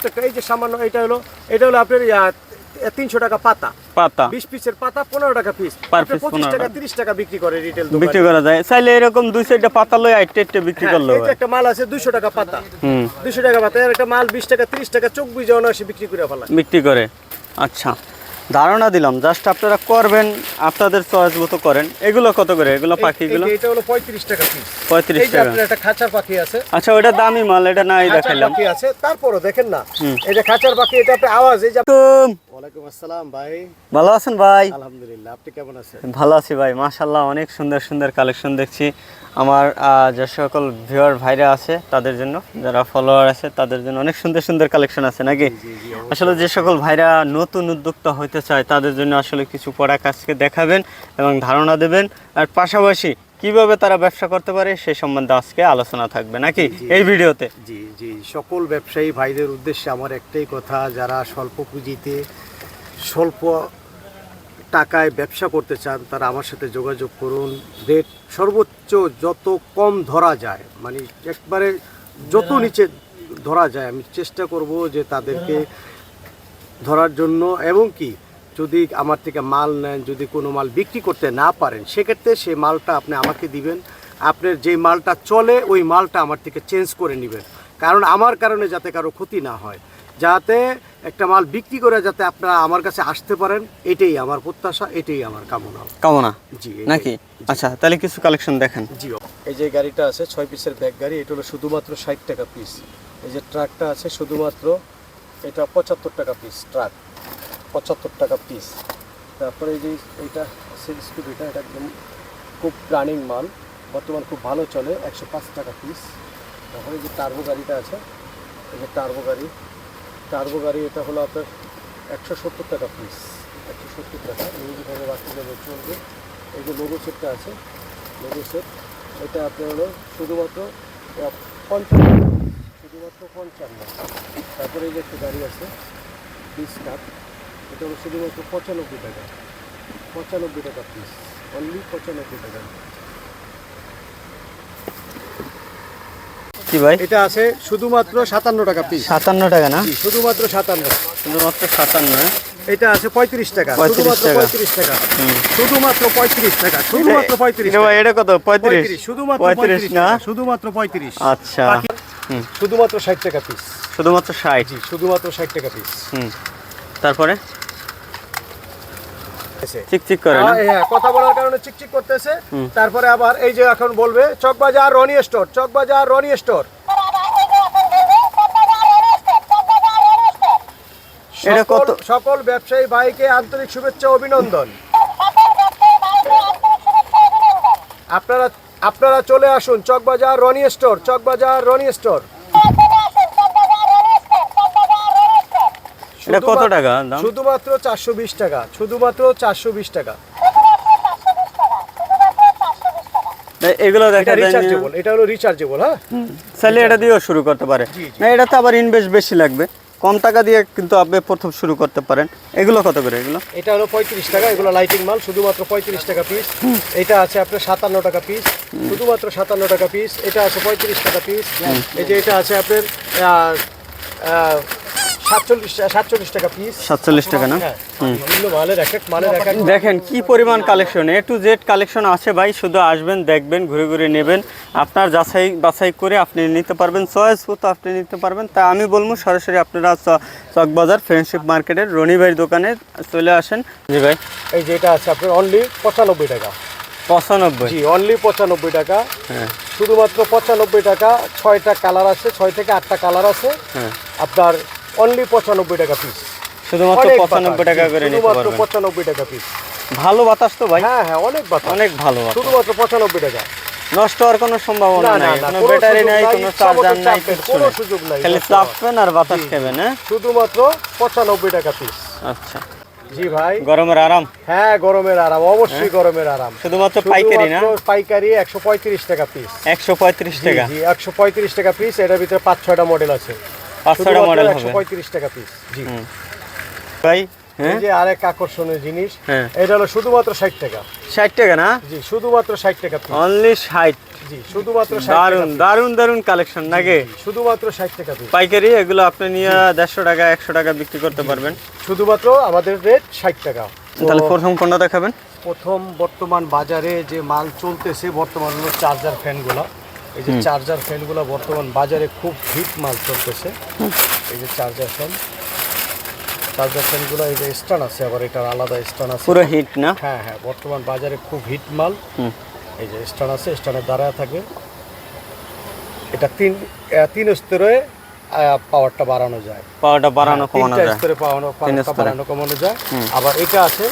প্রত্যেকটা এই যে সামান্য এটা হলো এটা হলো আপনার তিনশো টাকা পাতা। পাতা। বিশ পিসের পাতা পনেরো টাকা পিস piece পঁচিশ টাকা। তিরিশ টাকা বিক্রি করে রিটেল বিক্রি করা যায়। চাইলে এরকম দুই সাইডটা পাতা লই আইটে আইটে বিক্রি হয় একটা মাল আছে দুইশো টাকা পাতা। হুম। দুইশো টাকা পাতা একটা মাল বিশ টাকা তিরিশ টাকা চোখ জন অনায়াসে বিক্রি করে ফেলা। বিক্রি করে। আচ্ছা। ধারণা দিলাম জাস্ট আপনারা করবেন আপনাদের চয়েস মতো করেন। এগুলো কত করে? এগুলো পাখিগুলো এটা হলো পঁয়ত্রিশ টাকা পিস। একটা খাঁচার পাখি আছে। আচ্ছা ওটা দামি মাল এটা নাই দেখাইলাম। পাখি আছে। তারপরও দেখেন না। এটা খাঁচার পাখি এটা আপনি আওয়াজ এই যে ওয়ালাইকুম আসসালাম ভাই। ভালো আছেন ভাই? আলহামদুলিল্লাহ আপনি কেমন আছেন? ভালো আছি ভাই মাশাল্লাহ অনেক সুন্দর সুন্দর কালেকশন দেখছি। আমার যে সকল ভিউয়ার ভাইরা আছে তাদের জন্য যারা ফলোয়ার আছে তাদের জন্য অনেক সুন্দর সুন্দর কালেকশন আছে নাকি? আসলে যে সকল ভাইরা নতুন উদ্যোক্তা হইতে চায় তাদের জন্য আসলে কিছু প্রোডাক্ট আজকে দেখাবেন এবং ধারণা দেবেন। আর পাশাপাশি কীভাবে তারা ব্যবসা করতে পারে সেই সম্বন্ধে আজকে আলোচনা থাকবে নাকি? এই ভিডিওতে। জি জি সকল ব্যবসায়ী ভাইদের উদ্দেশ্যে আমার একটাই কথা যারা স্বল্প পুঁজিতে স্বল্প টাকায় ব্যবসা করতে চান তারা আমার সাথে যোগাযোগ করুন। রেট সর্বোচ্চ যত কম ধরা যায় মানে একবারে যত নিচে ধরা যায় আমি চেষ্টা করব যে তাদেরকে ধরার জন্য। এবং কি যদি আমার থেকে মাল নেন যদি কোনো মাল বিক্রি করতে না পারেন সেক্ষেত্রে সেই মালটা আপনি আমাকে দিবেন। আপনার যে মালটা চলে ওই মালটা আমার থেকে চেঞ্জ করে নেবেন। কারণ আমার কারণে যাতে কারও ক্ষতি না হয়। যাতে একটা মাল বিক্রি করে যাতে আপনারা আমার কাছে আসতে পারেন এটাই আমার প্রত্যাশা এটাই আমার কামনা। কামনা? জি নাকি? আচ্ছা তাহলে কিছু কালেকশন দেখেন। জি এই যে গাড়িটা আছে ছয় পিসের ব্যাগ গাড়ি এটা হলো শুধুমাত্র ষাট টাকা পিস এই যে ট্রাকটা আছে শুধুমাত্র এটা পঁচাত্তর টাকা পিস ট্রাক পঁচাত্তর টাকা পিস তারপরে এই যে এইটা স্কুটিটা এটা একদম খুব রানিং মাল। বর্তমান খুব ভালো চলে একশো পাঁচ টাকা পিস তারপরে যে টার্বো গাড়িটা আছে এই যে টার্বো গাড়ি। টার্বো গাড়ি, এটা হলো আপনার একশো সত্তর টাকা পিস একশো সত্তর টাকা। ইংরেজিভাবে রাখতে গেলে চলবে এই যে লোগো সেটটা আছে লোগো সেট এটা আপনার হলো শুধুমাত্র পঞ্চান্ন শুধুমাত্র পঞ্চান্ন। তারপরে এই যে একটা গাড়ি আছে পিস কাপ এটা হলো শুধুমাত্র পঁচানব্বই টাকা পঁচানব্বই টাকা পিস অনলি পঁচানব্বই টাকা। কি ভাই? এটা আছে শুধুমাত্র সাতান্ন টাকা পিস সাতান্ন টাকা না? শুধুমাত্র সাতান্ন। শুধুমাত্র সাতান্ন হ্যাঁ? এটা আছে পঁয়ত্রিশ টাকা। শুধুমাত্র পঁয়ত্রিশ টাকা। শুধুমাত্র পঁয়ত্রিশ টাকা। শুধুমাত্র পঁয়ত্রিশ এটা কত? পঁয়ত্রিশ? শুধুমাত্র পঁয়ত্রিশ পঁয়ত্রিশ না? শুধুমাত্র পঁয়ত্রিশ। আচ্ছা। শুধুমাত্র ষাট টাকা পিস শুধুমাত্র ষাট। শুধুমাত্র ষাট টাকা পিস হুম। তারপরে? চিকচিক করে না? হ্যাঁ কথা বলার কারণে চিকচিক করতেছে। তারপরে আবার এই যে এখন বলবে চকবাজার রনি স্টোর চকবাজার রনি স্টোর। এটা সকল কত- সকল ব্যবসায়ী ভাইকে আন্তরিক শুভেচ্ছা অভিনন্দন। আপনারা আপনারা চলে আসুন চকবাজার রনি স্টোর চকবাজার রনি স্টোর। এটা কত টাকা দাম? শুধুমাত্র চারশো বিশ টাকা। শুধুমাত্র চারশো বিশ টাকা। এ- এগুলো দেখা যায় রিচার্জেবল এটা হলো রিচার্জেবল হ্যাঁ? চাইলে এটা দিয়েও শুরু করতে পারে। না এটা তো আবার ইনভেস্ট বেশি লাগবে। কম টাকা দিয়ে কিন্তু আপনি প্রথম শুরু করতে পারেন। এগুলো কত করে এগুলো? এটা হলো পঁয়ত্রিশ টাকা এগুলো লাইটিং মাল শুধুমাত্র পঁয়ত্রিশ টাকা পিস এটা আছে আপনার সাতান্ন টাকা পিস শুধুমাত্র সাতান্ন টাকা পিস এটা আছে পঁয়ত্রিশ টাকা পিস এই যে এটা আছে আপনার সাতচল্লিশ টাকা পিস সাতচল্লিশ টাকা না? হ্যাঁ। দেখেন কি পরিমাণ collection A to Z collection আছে ভাই শুধু আসবেন দেখবেন ঘুরে ঘুরে নেবেন। আপনার যাচাই বাছাই করে আপনি নিতে পারবেন চয়েস মতো আপনি নিতে পারবেন। তা আমি বলব সরাসরি আপনারা চকবাজার ফ্রেন্ডশিপ মার্কেটের রনি ভাইয়ের দোকানে চলে আসেন। জি ভাই। এই যেটা আছে আপনার অনলি পঁচানব্বই টাকা। পঁচানব্বই? জি অনলি পঁচানব্বই টাকা। হ্যাঁ। শুধুমাত্র পঁচানব্বই টাকা ছয়টা কালার আছে ছয় থেকে আটটা কালার আছে। হ্যাঁ। আপনার অনলি পঁচানব্বই টাকা পিস শুধুমাত্র পঁচানব্বই টাকা করে নিতে শুধুমাত্র পারবেন। পঁচানব্বই টাকা পিস ভালো বাতাস তো ভাই। হ্যাঁ হ্যাঁ অনেক বাতাস। অনেক ভালো শুধুমাত্র পঁচানব্বই টাকা। নষ্ট হওয়ার কোনো সম্ভাবনা নাই। কোনো ব্যাটারি নাই নাই, কোনো চার্জার নাই কোনো সুযোগ নাই, খালি চাপবেন আর বাতাস খাবেন হ্যাঁ? শুধুমাত্র পঁচানব্বই টাকা পিস আচ্ছা। জি ভাই। গরমের আরাম। হ্যাঁ গরমের আরাম অবশ্যই গরমের আরাম। শুধুমাত্র পাইকারি না? পাইকারি একশো পঁয়ত্রিশ টাকা পিস একশো পঁয়ত্রিশ টাকা। জি একশো পঁয়ত্রিশ টাকা পিস এটার ভিতরে পাঁচ ছয়টা মডেল আছে। পাঁচ মডেল একশো হবে। পঁয়ত্রিশ টাকা পিস জি। ভাই হ্যাঁ? এই যে আরেক আকর্ষণীয় জিনিস হ্যাঁ। এটা হলো শুধুমাত্র ষাট টাকা। ষাট টাকা না? জি শুধুমাত্র ষাট টাকা অনলি ষাট। জি শুধুমাত্র দারুণ দারুণ দারুণ কালেকশন নাকি? শুধুমাত্র ষাট টাকা। পাইকারি এগুলো আপনি নিয়ে দেড়শো টাকা একশো টাকা বিক্রি করতে পারবেন। শুধুমাত্র আমাদের রেট ষাট টাকা। তাহলে প্রথম কোনটা দেখাবেন? প্রথম বর্তমান বাজারে যে মাল চলতেছে বর্তমান হলো চার্জার ফ্যানগুলো এই যে চার্জার ফ্যানগুলো বর্তমান বাজারে খুব হিট মাল চলতেছে। এই যে চার্জার ফ্যান চার্জার ফ্যানগুলো এই যে স্ট্যান্ড আছে আবার এটার আলাদা স্ট্যান্ড আছে। পুরো হিট না? হ্যাঁ হ্যাঁ বর্তমান বাজারে খুব হিট মাল। এই যে স্ট্যান্ড আছে স্ট্যান্ডে দাঁড়ায় থাকবে এটা তিন তিন স্তরে পাওয়ারটা বাড়ানো যায়। পাওয়ারটা বাড়ানো হ্যাঁ, কমানো তিনটা যায়। স্তরে পাওয়ানো পাওয়ারটা বাড়ানো কমানো যায়। আবার এটা আছে।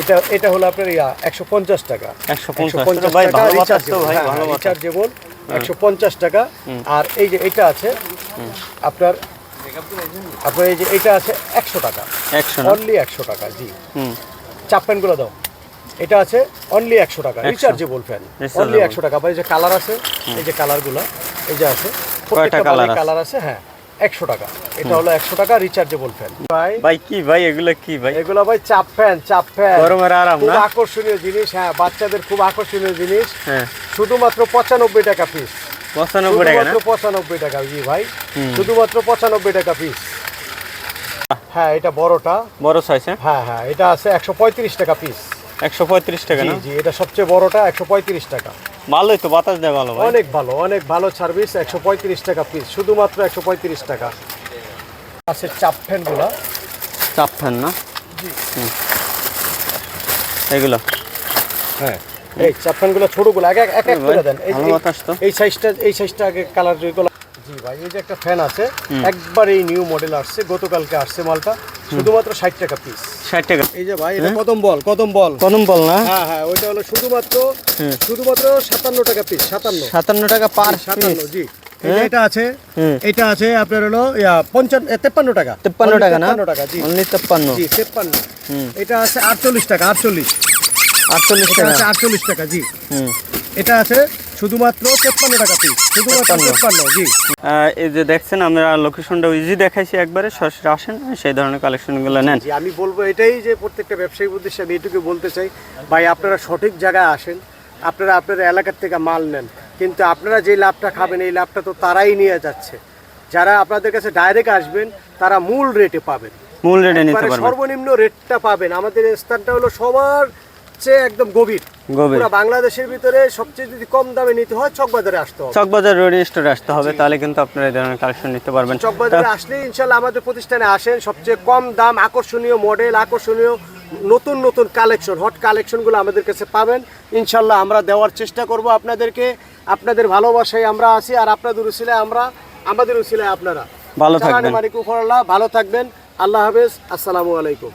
এটা এটা হলো আপনার ইয়া একশো পঞ্চাশ টাকা। একশো পঞ্চাশ রিচার্জেবল একশো পঞ্চাশ টাকা আর এই যে এটা আছে আপনার আপনার এই যে এটা আছে একশো টাকা। একশো অনলি একশো টাকা জি। চাপ প্যানগুলো দাও। এটা আছে অনলি একশো টাকা রিচার্জেবল ফ্যান। অনলি একশো টাকা। বা এই যে কালার আছে এই যে কালারগুলো এই যে আছে? কালার আছে হ্যাঁ। একশো টাকা। এটা হলো একশো টাকা রিচার্জেবল ফ্যান ভাই ভাই কি ভাই এগুলো কি ভাই? এগুলো ভাই চাপ ফ্যান চাপ ফ্যান গরমের আরাম খুব না? আকর্ষণীয় জিনিস হ্যাঁ বাচ্চাদের খুব আকর্ষণীয় জিনিস। হ্যাঁ। শুধুমাত্র পঁচানব্বই টাকা পিস পঁচানব্বই টাকা না? পঁচানব্বই টাকা জি ভাই। শুধুমাত্র পঁচানব্বই টাকা পিস হ্যাঁ এটা বড়টা। বড় সাইজ হ্যাঁ হ্যাঁ হ্যাঁ এটা আছে একশো পঁয়ত্রিশ টাকা পিস একশো পঁয়ত্রিশ টাকা জি না? জি এটা সবচেয়ে বড়টা একশো পঁয়ত্রিশ টাকা। ভালোই তো বাতাস দেয় ভালো অনেক ভালো অনেক ভালো সার্ভিস একশো পঁয়ত্রিশ টাকা পিস শুধুমাত্র একশো পঁয়ত্রিশ টাকা। আছে চাপ ফ্যানগুলা। চাপ ফ্যান না। এগুলো? হ্যাঁ এই চাপ ফ্যানগুলো ছোটগুলো এক এক এক করে দেন। এই সাইজটা এই সাইজটা আগে কালার যেগুলো জি ভাই এই যে একটা ফ্যান আছে একবার এই নিউ মডেল আসছে গতকালকে আসছে মালটা শুধুমাত্র ষাট টাকা পিস ষাট টাকা। এই যে ভাই এটা কদম বল কদম বল। কদম বল না? হ্যাঁ হ্যাঁ ওইটা হলো শুধুমাত্র শুধুমাত্র সাতান্ন টাকা পিস সাতান্ন। সাতান্ন টাকা পার সাতান্ন জি। এই এটা আছে এটা আছে আপনার হলো পঞ্চান্ন তেপ্পান্ন টাকা। তেপ্পান্ন টাকা না? টাকা জি। অনলি তেপ্পান্ন। জি তেপ্পান্ন। হুম। এটা আছে আটচল্লিশ টাকা আটচল্লিশ। আটচল্লিশ টাকা। আছে আটচল্লিশ টাকা জি। হুম। এটা আছে শুধুমাত্র তেপ্পান্ন টাকা পিস শুধুমাত্র তেপ্পান্ন। জি। এই যে দেখছেন আমরা লোকেশনটা ইজি দেখাইছি একবারে সরাসরি আসেন সেই ধরনের কালেকশনগুলো নেন। আমি বলব এটাই যে প্রত্যেকটা ব্যবসায়িক উদ্দেশ্যে আমি এটুকু বলতে চাই ভাই আপনারা সঠিক জায়গায় আসেন আপনারা আপনাদের এলাকার থেকে মাল নেন কিন্তু আপনারা যে লাভটা খাবেন এই লাভটা তো তারাই নিয়ে যাচ্ছে। যারা আপনাদের কাছে ডাইরেক্ট আসবেন তারা মূল রেটে পাবেন। মূল রেটে নিতে পারবেন। সর্বনিম্ন রেটটা পাবেন। আমাদের স্থানটা হলো সবার চেয়ে একদম গভীর। পুরো বাংলাদেশের ভিতরে সবচেয়ে যদি কম দামে নিতে হয় চকবাজারে আসতে হবে। চকবাজার রোড স্টোরে আসতে হবে তাহলে কিন্তু আপনারা এই ধরনের কালেকশন নিতে পারবেন। চকবাজারে আসলে ইনশাল্লাহ আমাদের প্রতিষ্ঠানে আসেন সবচেয়ে কম দাম আকর্ষণীয় মডেল আকর্ষণীয় নতুন নতুন কালেকশন হট কালেকশনগুলো আমাদের কাছে পাবেন। ইনশাল্লাহ আমরা দেওয়ার চেষ্টা করব আপনাদেরকে। আপনাদের ভালোবাসায় আমরা আছি আর আপনাদের উচিলায় আমরা আমাদের উচিলায় আপনারা। ভালো থাকবেন। ভালো থাকবেন। আল্লাহ হাফেজ। আসসালামু আলাইকুম।